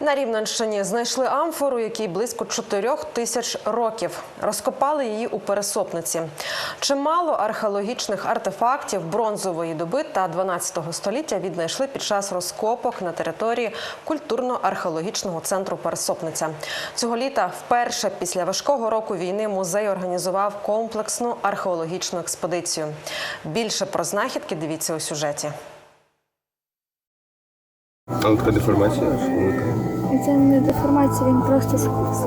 На Рівненщині знайшли амфору, якій близько чотирьох тисяч років. Розкопали її у пересопниці. Чимало археологічних артефактів бронзової доби та 12 століття віднайшли під час розкопок на території культурно-археологічного центру Пересопниця. Цього літа вперше після важкого року війни музей організував комплексну археологічну експедицію. Більше про знахідки дивіться у сюжеті. Там така деформація велика. Це не деформація, він просто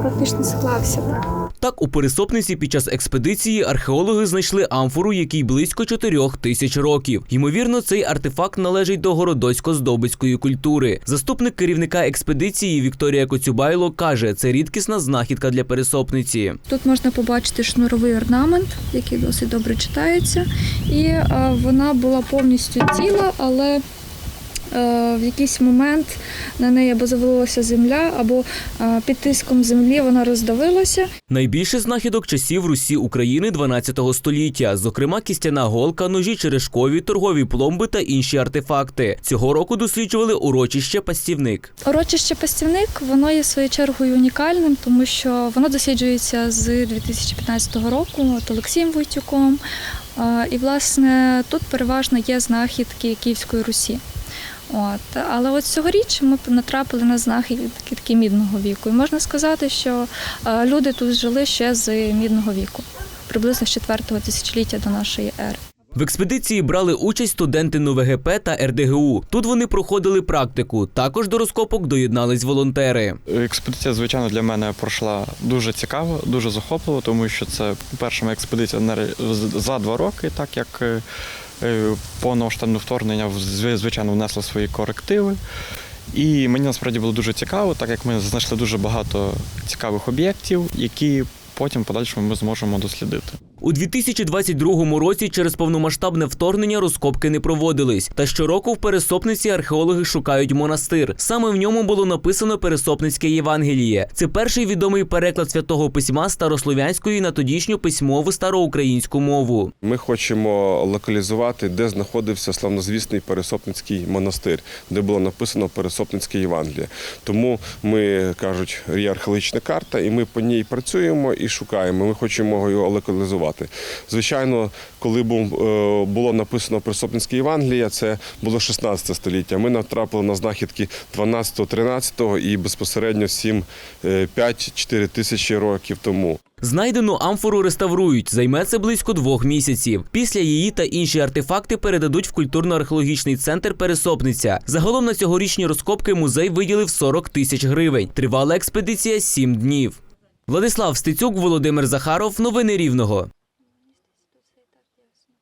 фактично склався. Так, у пересопниці під час експедиції археологи знайшли амфору, якій близько чотирьох тисяч років. Ймовірно, цей артефакт належить до городоцько-здобицької культури. Заступник керівника експедиції Вікторія Коцюбайло каже, це рідкісна знахідка для пересопниці. Тут можна побачити шнуровий орнамент, який досить добре читається. І е, вона була повністю ціла, але в якийсь момент на неї або завалилася земля, або е, під тиском землі вона роздавилася. Найбільше знахідок часів Русі України 12 століття, зокрема кістяна голка, ножі черешкові, торгові пломби та інші артефакти. Цього року досліджували урочище Пастівник. Урочище Пастівник воно є своєю чергою унікальним, тому що воно досліджується з 2015 року от Олексієм Войтюком. Е, І, власне, тут переважно є знахідки Київської Русі. От. Але от цьогоріч ми натрапили на знахідки мідного віку. І можна сказати, що е, люди тут жили ще з мідного віку, приблизно з 4 тисячоліття до нашої ери. В експедиції брали участь студенти НУВГП та РДГУ. Тут вони проходили практику. Також до розкопок доєднались волонтери. Експедиція, звичайно, для мене пройшла дуже цікаво, дуже захопливо, тому що це перша моя експедиція за два роки, так як е, е, вторгнення звичайно внесло свої корективи. І мені насправді було дуже цікаво, так як ми знайшли дуже багато цікавих об'єктів, які потім в подальшому ми зможемо дослідити. У 2022 році через повномасштабне вторгнення розкопки не проводились. Та щороку в Пересопниці археологи шукають монастир. Саме в ньому було написано Пересопницьке Євангеліє. Це перший відомий переклад святого письма старослов'янської на тодішню письмову староукраїнську мову. Ми хочемо локалізувати, де знаходився славнозвісний Пересопницький монастир, де було написано Пересопницьке Євангеліє. Тому ми кажуть, є археологічна карта, і ми по ній працюємо і шукаємо. Ми хочемо його локалізувати. Звичайно, коли е, було написано Пересопницьке Євангеліє, це було 16 століття. Ми натрапили на знахідки 12-13 і безпосередньо 7-5-4 тисячі років тому. Знайдену амфору реставрують. Займе це близько двох місяців. Після її та інші артефакти передадуть в культурно-археологічний центр Пересопниця. Загалом на цьогорічні розкопки музей виділив 40 тисяч гривень. Тривала експедиція 7 днів. Владислав Стецюк, Володимир Захаров. Новини Рівного.